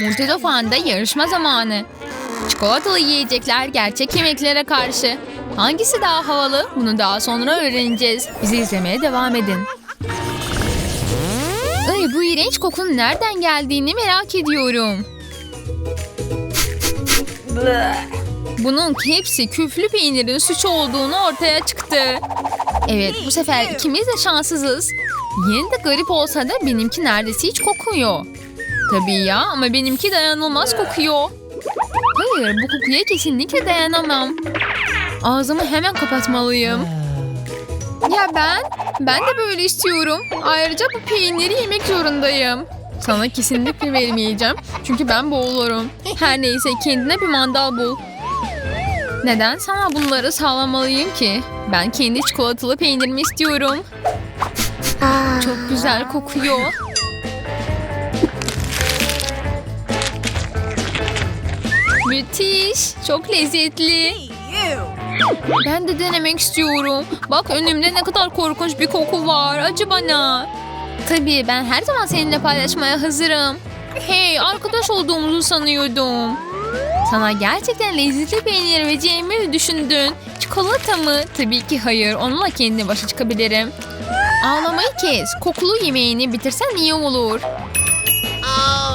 Multido Fan'da yarışma zamanı. Çikolatalı yiyecekler gerçek yemeklere karşı. Hangisi daha havalı? Bunu daha sonra öğreneceğiz. Bizi izlemeye devam edin. Ay, bu iğrenç kokunun nereden geldiğini merak ediyorum. Bunun hepsi küflü peynirin suç olduğunu ortaya çıktı. Evet bu sefer ikimiz de şanssızız. Yine de garip olsa da benimki neredeyse hiç kokmuyor. Tabii ya ama benimki dayanılmaz kokuyor. Hayır bu kokuya kesinlikle dayanamam. Ağzımı hemen kapatmalıyım. Ya ben? Ben de böyle istiyorum. Ayrıca bu peyniri yemek zorundayım. Sana kesinlikle vermeyeceğim. Çünkü ben boğulurum. Her neyse kendine bir mandal bul. Neden sana bunları sağlamalıyım ki? Ben kendi çikolatalı peynirimi istiyorum. Çok güzel kokuyor. Müthiş. Çok lezzetli. Ben de denemek istiyorum. Bak önümde ne kadar korkunç bir koku var. Acı bana. Tabii ben her zaman seninle paylaşmaya hazırım. Hey arkadaş olduğumuzu sanıyordum. Sana gerçekten lezzetli peynir vereceğimi mi düşündün? Çikolata mı? Tabii ki hayır. Onunla kendi başa çıkabilirim. Ağlamayı kes. Kokulu yemeğini bitirsen iyi olur.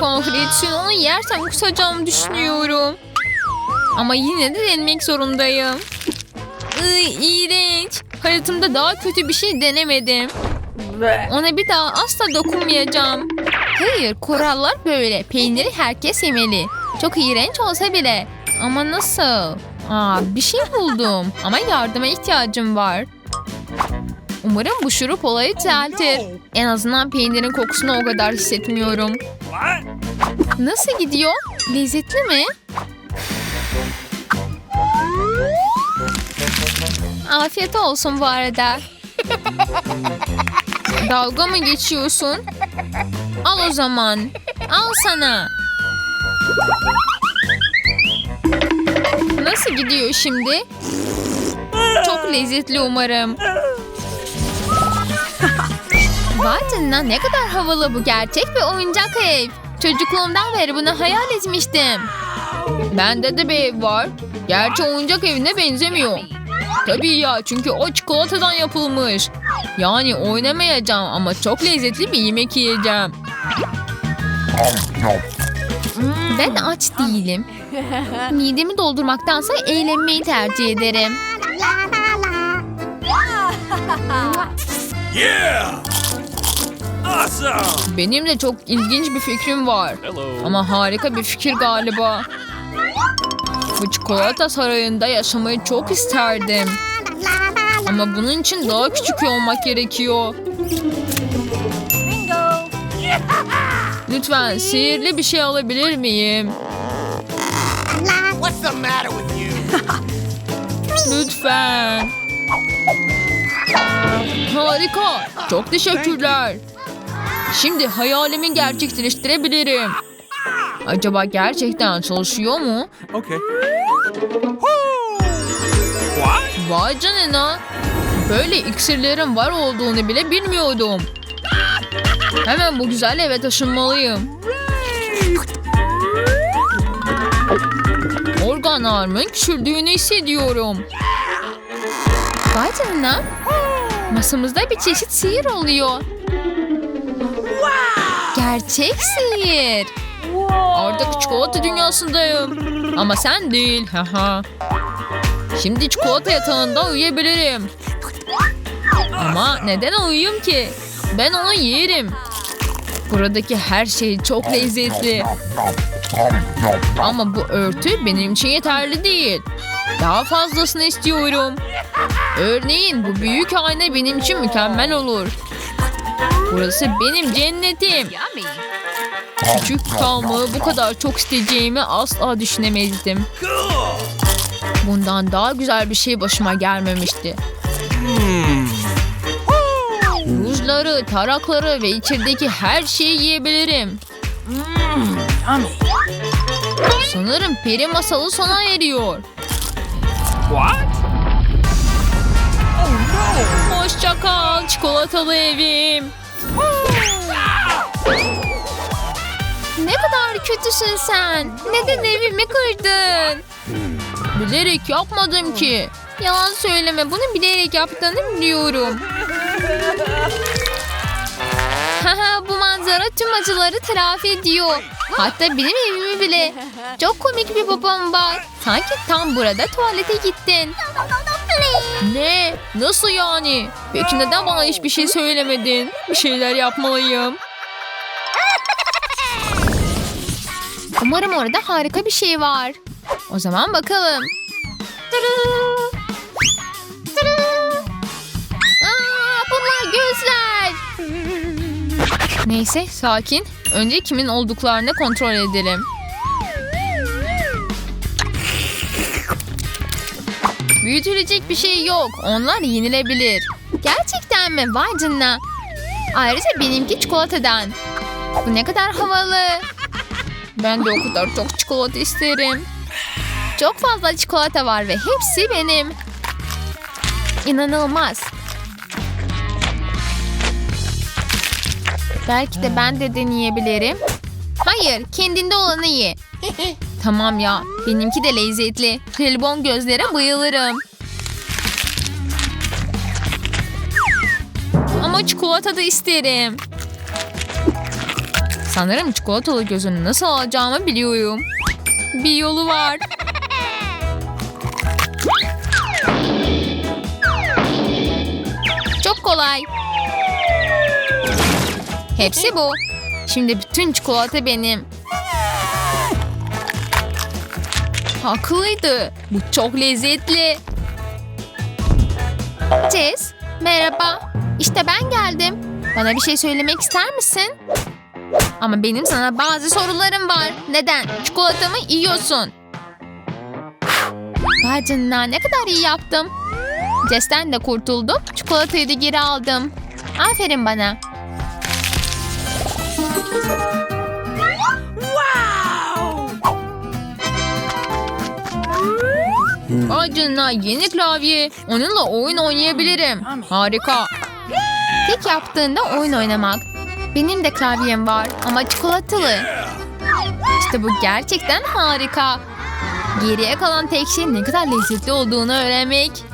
Konkretsin onu yersen kusacağımı düşünüyorum. Ama yine de denemek zorundayım. Iy, iğrenç. Hayatımda daha kötü bir şey denemedim. Ona bir daha asla dokunmayacağım. Hayır kurallar böyle. Peyniri herkes yemeli. Çok iğrenç olsa bile. Ama nasıl? Aa, bir şey buldum. Ama yardıma ihtiyacım var. Umarım bu şurup olayı düzeltir. En azından peynirin kokusunu o kadar hissetmiyorum. Nasıl gidiyor? Lezzetli mi? Afiyet olsun bu arada. Dalga mı geçiyorsun? Al o zaman. Al sana. Nasıl gidiyor şimdi? Çok lezzetli umarım. Vay canına ne kadar havalı bu gerçek bir oyuncak ev. Çocukluğumdan beri bunu hayal etmiştim. Bende de bir ev var. Gerçi oyuncak evine benzemiyor. Tabii ya çünkü o çikolatadan yapılmış. Yani oynamayacağım ama çok lezzetli bir yemek yiyeceğim. Ben aç değilim. Midemi doldurmaktansa eğlenmeyi tercih ederim. Yeah! Awesome! Benim de çok ilginç bir fikrim var. Hello. Ama harika bir fikir galiba. Bu çikolata sarayında yaşamayı çok isterdim. Ama bunun için daha küçük olmak gerekiyor. Lütfen sihirli bir şey alabilir miyim? What's the matter with you? Lütfen. Harika. Çok teşekkürler. Şimdi hayalimi gerçekleştirebilirim. Acaba gerçekten çalışıyor mu? Okay. Vay canına. Böyle iksirlerin var olduğunu bile bilmiyordum. Hemen bu güzel eve taşınmalıyım. Organlarımın küçüldüğünü hissediyorum. Vay canına. Masamızda bir çeşit sihir oluyor. Gerçek sihir. Artık çikolata dünyasındayım. Ama sen değil. Haha. Şimdi çikolata yatağında uyuyabilirim. Ama neden uyuyayım ki? Ben onu yerim. Buradaki her şey çok lezzetli. Ama bu örtü benim için yeterli değil. Daha fazlasını istiyorum. Örneğin bu büyük ayna benim için mükemmel olur. Burası benim cennetim. Küçük kalmayı bu kadar çok isteyeceğimi asla düşünemezdim. Bundan daha güzel bir şey başıma gelmemişti. Rujları, tarakları ve içerideki her şeyi yiyebilirim. Sanırım peri masalı sona eriyor. What? Oh Hoşça kal çikolatalı evim. Ne kadar kötüsün sen. Neden evimi kırdın? Bilerek yapmadım ki. Yalan söyleme. Bunu bilerek yaptığını biliyorum. Bu manzara tüm acıları telafi ediyor. Hatta benim evimi bile. Çok komik bir babam var. Sanki tam burada tuvalete gittin. Ne? Nasıl yani? Peki neden bana hiçbir şey söylemedin? Bir şeyler yapmalıyım. Umarım orada harika bir şey var. O zaman bakalım. Neyse sakin. Önce kimin olduklarını kontrol edelim. Büyütülecek bir şey yok. Onlar yenilebilir. Gerçekten mi? Vay canına. Ayrıca benimki çikolatadan. Bu ne kadar havalı. Ben de o kadar çok çikolata isterim. Çok fazla çikolata var ve hepsi benim. İnanılmaz. Belki de ben de deneyebilirim. Hayır, kendinde olanı ye. tamam ya, benimki de lezzetli. Helbon gözlere bayılırım. Ama çikolata da isterim. Sanırım çikolatalı gözünü nasıl alacağımı biliyorum. Bir yolu var. Çok kolay. Hepsi bu. Şimdi bütün çikolata benim. Haklıydı. Bu çok lezzetli. Jess, merhaba. İşte ben geldim. Bana bir şey söylemek ister misin? Ama benim sana bazı sorularım var. Neden? Çikolatamı yiyorsun. Canına ne kadar iyi yaptım. Jess'ten de kurtuldum. Çikolatayı da geri aldım. Aferin bana. Vay yeni klavye. Onunla oyun oynayabilirim. Harika. Tek yaptığında oyun oynamak. Benim de klavyem var ama çikolatalı. İşte bu gerçekten harika. Geriye kalan tek şey ne kadar lezzetli olduğunu öğrenmek.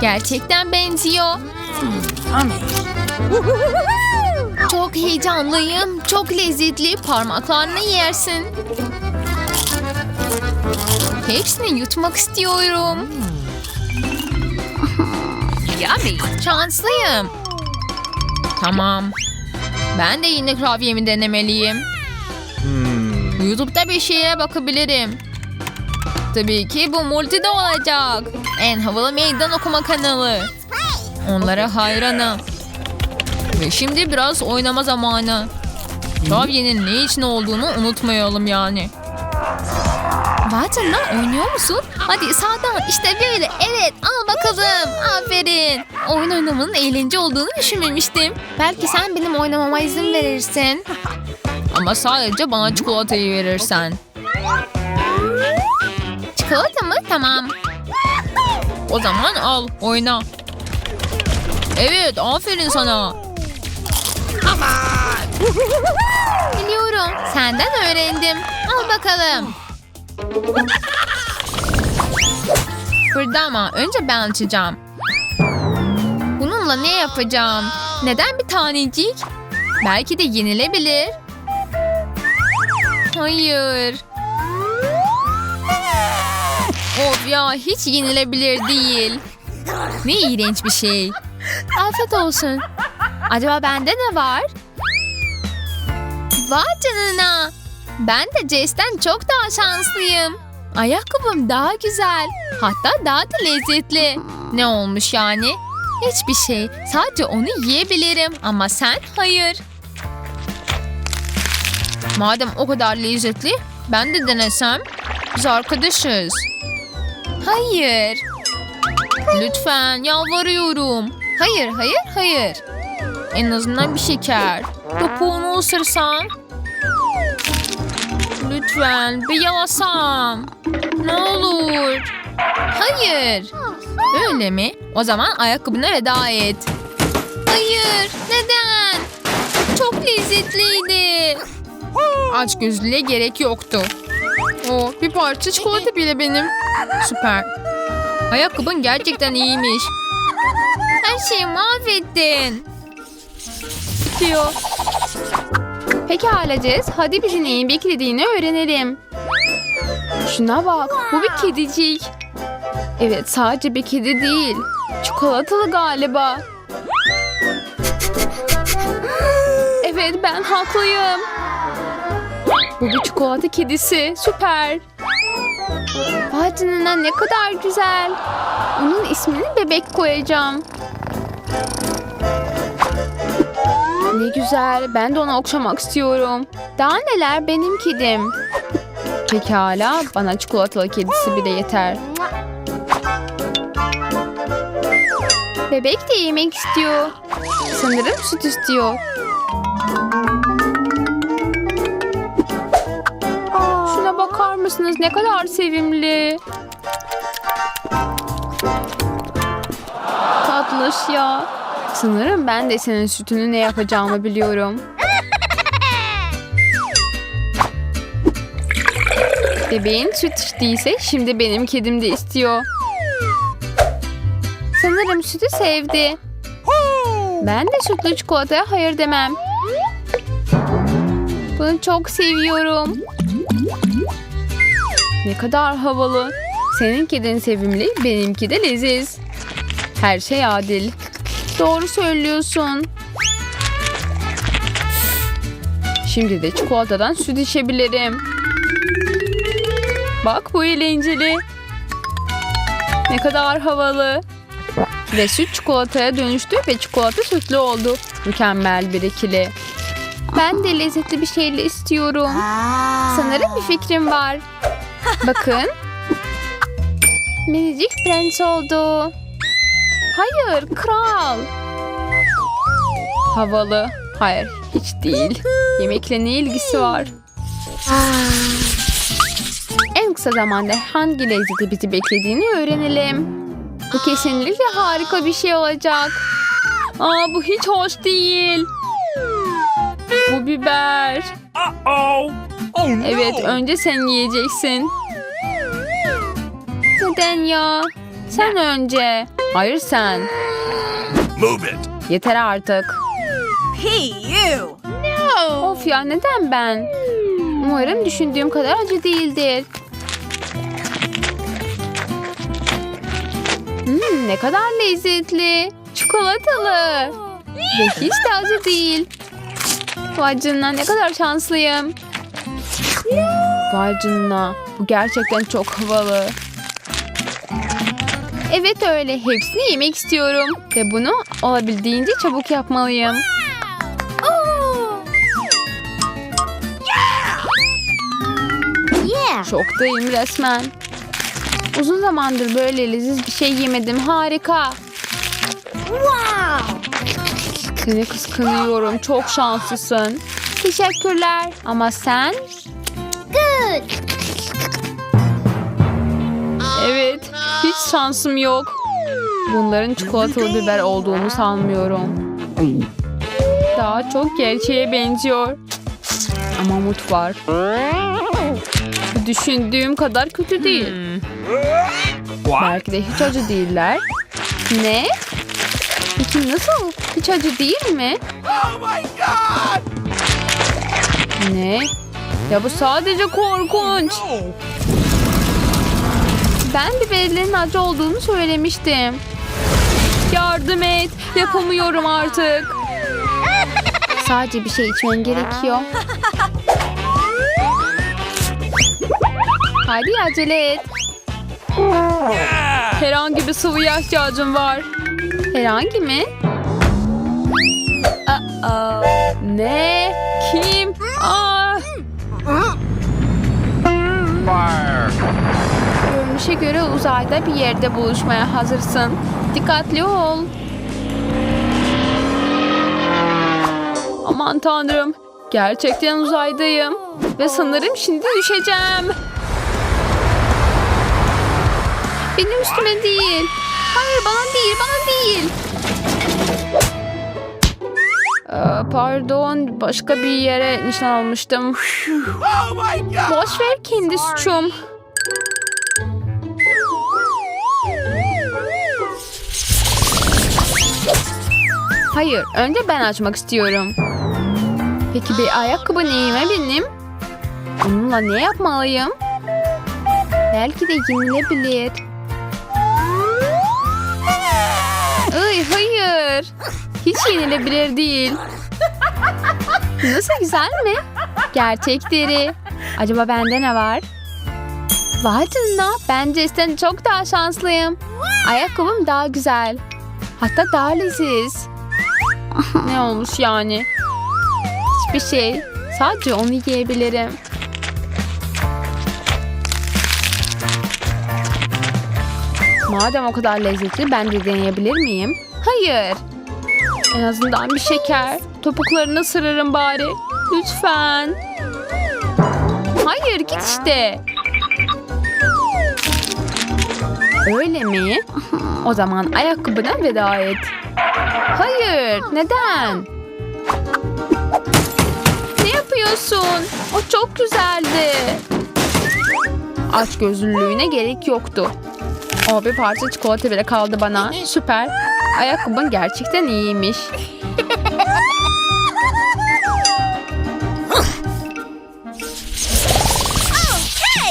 Gerçekten benziyor. Çok heyecanlıyım. Çok lezzetli. Parmaklarını yersin. Hepsini yutmak istiyorum. Yummy. Şanslıyım. Tamam. Ben de yine klavyemi denemeliyim. YouTube'da bir şeye bakabilirim. Tabii ki bu multide olacak. En havalı meydan okuma kanalı. Onlara hayranım. Ve şimdi biraz oynama zamanı. Klavyenin ne için olduğunu unutmayalım yani. Canına oynuyor musun? Hadi sağdan işte böyle evet al bakalım aferin. Oyun oynamanın eğlence olduğunu düşünmemiştim. Belki sen benim oynamama izin verirsin. Ama sadece bana çikolatayı verirsen. Çikolata mı? Tamam. O zaman al oyna. Evet aferin sana. Biliyorum senden öğrendim. Al bakalım. Burada ama önce ben açacağım. Bununla ne yapacağım? Neden bir tanecik? Belki de yenilebilir. Hayır. Of ya hiç yenilebilir değil. Ne iğrenç bir şey. Afiyet olsun. Acaba bende ne var? Vay canına. Ben de Jess'ten çok daha şanslıyım. Ayakkabım daha güzel. Hatta daha da lezzetli. Ne olmuş yani? Hiçbir şey. Sadece onu yiyebilirim ama sen hayır. Madem o kadar lezzetli ben de denesem. Biz arkadaşız. Hayır. Lütfen yalvarıyorum. Hayır, hayır, hayır. En azından bir şeker. Topuğunu ısırsam. Lütfen bir yalasam. Ne olur. Hayır. Öyle mi? O zaman ayakkabına veda et. Hayır. Neden? Çok lezzetliydi. Aç gözlüğe gerek yoktu. O bir parça çikolata bile benim. Süper. Ayakkabın gerçekten iyiymiş. Her şeyi mahvettin. Diyor. Pekala Jess, hadi bizi neyin beklediğini öğrenelim. Şuna bak, bu bir kedicik. Evet, sadece bir kedi değil. Çikolatalı galiba. Evet, ben haklıyım. Bu bir çikolata kedisi, süper. Vay canına ne kadar güzel. Onun ismini bebek koyacağım. Ne güzel. Ben de onu okşamak istiyorum. Daha neler benim kedim. Pekala. Bana çikolatalı kedisi bile yeter. Bebek de yemek istiyor. Sanırım süt istiyor. Şuna bakar mısınız? Ne kadar sevimli. Tatlış ya. Sanırım ben de senin sütünü ne yapacağımı biliyorum. Bebeğin süt içtiyse şimdi benim kedim de istiyor. Sanırım sütü sevdi. Ben de sütlü çikolataya hayır demem. Bunu çok seviyorum. Ne kadar havalı. Senin kedin sevimli, benimki de leziz. Her şey adil. Doğru söylüyorsun. Şimdi de çikolatadan süt içebilirim. Bak bu eğlenceli. Ne kadar havalı. Ve süt çikolataya dönüştü ve çikolata sütlü oldu. Mükemmel bir ikili. Ben de lezzetli bir şeyle istiyorum. Sanırım bir fikrim var. Bakın. Minicik prens oldu. Hayır, kral. Havalı. Hayır, hiç değil. Yemekle ne ilgisi var? En kısa zamanda hangi lezzeti bizi beklediğini öğrenelim. Bu kesinlikle harika bir şey olacak. Aa, bu hiç hoş değil. Bu biber. Oh. Evet, önce sen yiyeceksin. Neden ya? Sen önce. Hayır sen. Move it. Yeter artık. Hey, you! Of ya neden ben? Umarım düşündüğüm kadar acı değildir. Hmm, ne kadar lezzetli. Çikolatalı. Ve hiç de acı değil. Vay canına ne kadar şanslıyım. Vay canına. Bu gerçekten çok havalı. Evet öyle. Hepsini yemek istiyorum. Ve bunu olabildiğince çabuk yapmalıyım. Şoktayım resmen. Uzun zamandır böyle leziz bir şey yemedim. Harika. Wow! Seni kıskanıyorum. Çok şanslısın. Teşekkürler. Ama sen? Good! Hiç şansım yok. Bunların çikolatalı biber olduğunu sanmıyorum. Daha çok gerçeğe benziyor. Ama mut var. Düşündüğüm kadar kötü değil. Belki de hiç acı değiller. Ne? Peki nasıl? Hiç acı değil mi? Ne? Ya bu sadece korkunç. No. Ben biberlerin acı olduğunu söylemiştim. Yardım et. Yapamıyorum artık. Sadece bir şey içmen gerekiyor. Hadi acele et. Herhangi bir sıvıya ihtiyacım var. Herhangi mi? Aa, ne? Görünüşe göre uzayda bir yerde buluşmaya hazırsın. Dikkatli ol. Aman tanrım. Gerçekten uzaydayım. Ve sanırım şimdi düşeceğim. Benim üstüme değil. Hayır bana değil, bana değil. Ee, pardon başka bir yere nişan almıştım. Oh! Boş ver kendi suçum. Hayır, önce ben açmak istiyorum. Peki bir ayakkabı neyime benim? Onunla ne yapmalıyım? Belki de yenilebilir. Ay hayır. Hiç yenilebilir değil. Nasıl güzel mi? Gerçek deri. Acaba bende ne var? Vay canına ben Jess'ten çok daha şanslıyım. Ayakkabım daha güzel. Hatta daha leziz. ne olmuş yani? Hiçbir şey. Sadece onu yiyebilirim. Madem o kadar lezzetli ben de deneyebilir miyim? Hayır. En azından bir şeker. Topuklarını ısırırım bari. Lütfen. Hayır git işte. Öyle mi? O zaman ayakkabına veda et. Hayır, neden? Ne yapıyorsun? O çok güzeldi. Aç gözlülüğüne gerek yoktu. O bir parça çikolata bile kaldı bana. Süper. Ayakkabın gerçekten iyiymiş.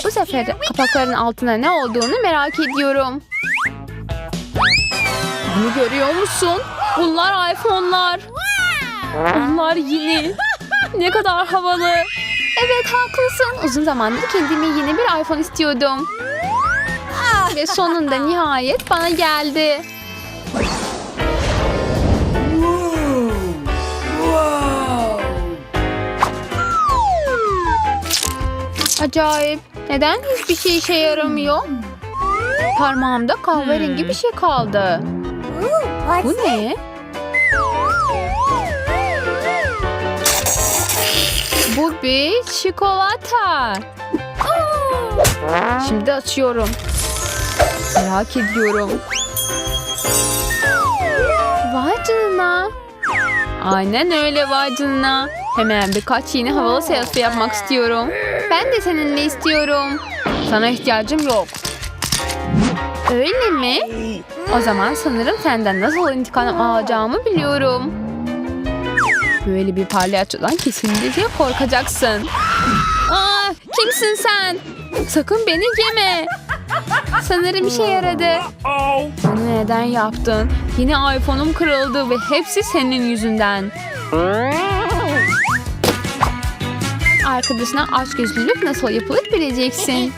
Bu sefer kapakların altında ne olduğunu merak ediyorum. Bunu görüyor musun? Bunlar iPhone'lar. Bunlar yeni. Ne kadar havalı. Evet haklısın. Uzun zamandır kendime yeni bir iPhone istiyordum. Ve sonunda nihayet bana geldi. Acayip. Neden hiçbir şey işe yaramıyor? Parmağımda kahverengi bir şey kaldı. Bu ne? Bu bir çikolata. Şimdi açıyorum. Merak ediyorum. Vay canına. Aynen öyle vay canına. Hemen birkaç yeni havalı selfie yapmak istiyorum. Ben de seninle istiyorum. Sana ihtiyacım yok. Öyle mi? O zaman sanırım senden nasıl intikam alacağımı biliyorum. Böyle bir palyaçodan kesinlikle korkacaksın. Aa, kimsin sen? Sakın beni yeme. Sanırım işe yaradı. Bunu neden yaptın? Yine iPhone'um kırıldı ve hepsi senin yüzünden. Arkadaşına açgözlülük nasıl yapılır bileceksin.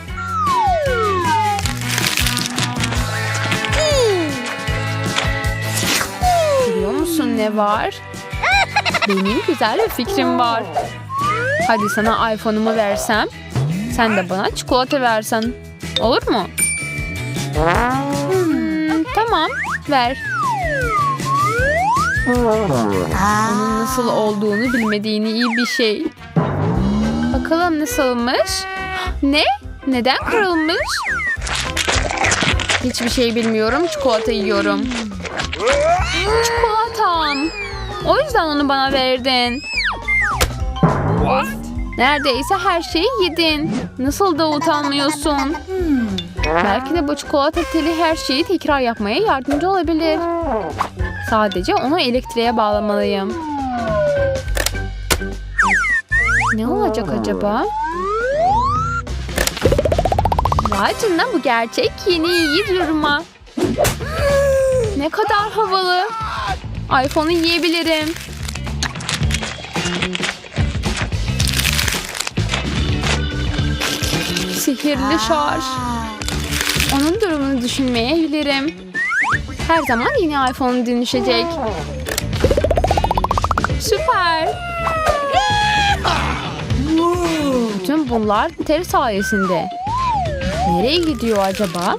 Ne var? Benim güzel bir fikrim var. Hadi sana iPhone'umu versem, sen de bana çikolata versen. Olur mu? Hmm, tamam, ver. Onun nasıl olduğunu bilmediğini iyi bir şey. Bakalım nasılmış? Ne? Neden kırılmış? Hiçbir şey bilmiyorum. Çikolata yiyorum. Çikolatam. O yüzden onu bana verdin. What? Neredeyse her şeyi yedin. Nasıl da utanmıyorsun? Belki de bu çikolata teli her şeyi tekrar yapmaya yardımcı olabilir. Sadece onu elektriğe bağlamalıyım. Ne olacak acaba? Vay bu gerçek yeni iyi durma. Ne kadar havalı. iPhone'u yiyebilirim. Sihirli şarj. Onun durumunu düşünmeyebilirim. Her zaman yeni iPhone dönüşecek. Süper. Bütün bunlar teri sayesinde. Nereye gidiyor acaba?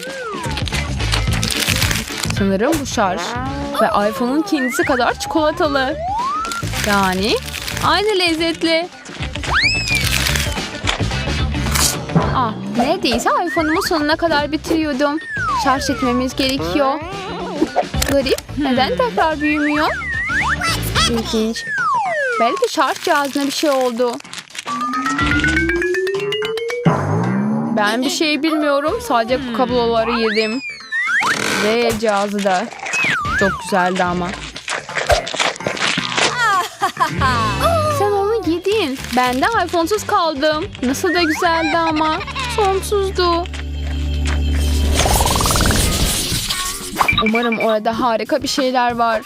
Sanırım bu şarj. Ve iPhone'un kendisi kadar çikolatalı. Yani aynı lezzetli. Ah, neredeyse iPhone'umu sonuna kadar bitiriyordum. Şarj etmemiz gerekiyor. Garip, neden tekrar büyümüyor? İlginç. Belki şarj cihazına bir şey oldu. Ben bir şey bilmiyorum. Sadece kabloları yedim. Ve cihazı da. Çok güzeldi ama. Sen onu yedin. Ben de iPhone'suz kaldım. Nasıl da güzeldi ama. Sonsuzdu. Umarım orada harika bir şeyler var.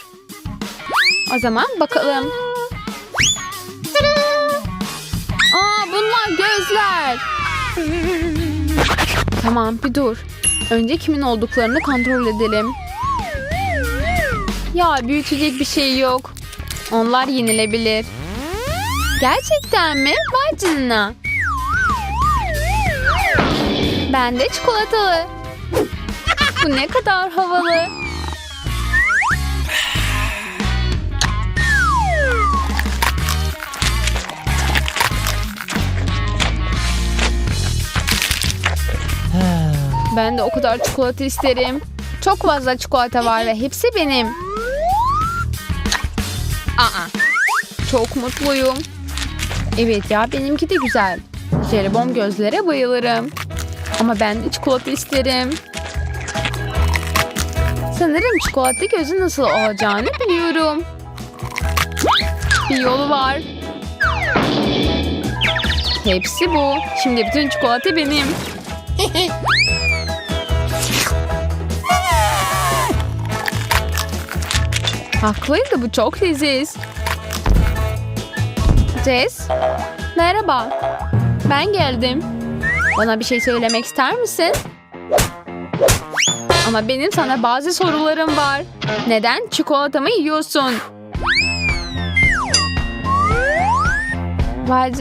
O zaman bakalım. Aa bunlar gözler. Tamam bir dur. Önce kimin olduklarını kontrol edelim. Ya büyütecek bir şey yok. Onlar yenilebilir. Gerçekten mi? Vay canına. Ben de çikolatalı. Bu ne kadar havalı. Ben de o kadar çikolata isterim. Çok fazla çikolata var ve hepsi benim. Aa. Çok mutluyum. Evet ya benimki de güzel. Jelibon gözlere bayılırım. Ama ben de çikolata isterim. Sanırım çikolata gözü nasıl olacağını biliyorum. Bir yolu var. Hepsi bu. Şimdi bütün çikolata benim. Haklıydı bu çok leziz. Jess, merhaba. Ben geldim. Bana bir şey söylemek ister misin? Ama benim sana bazı sorularım var. Neden çikolatamı yiyorsun? Vay.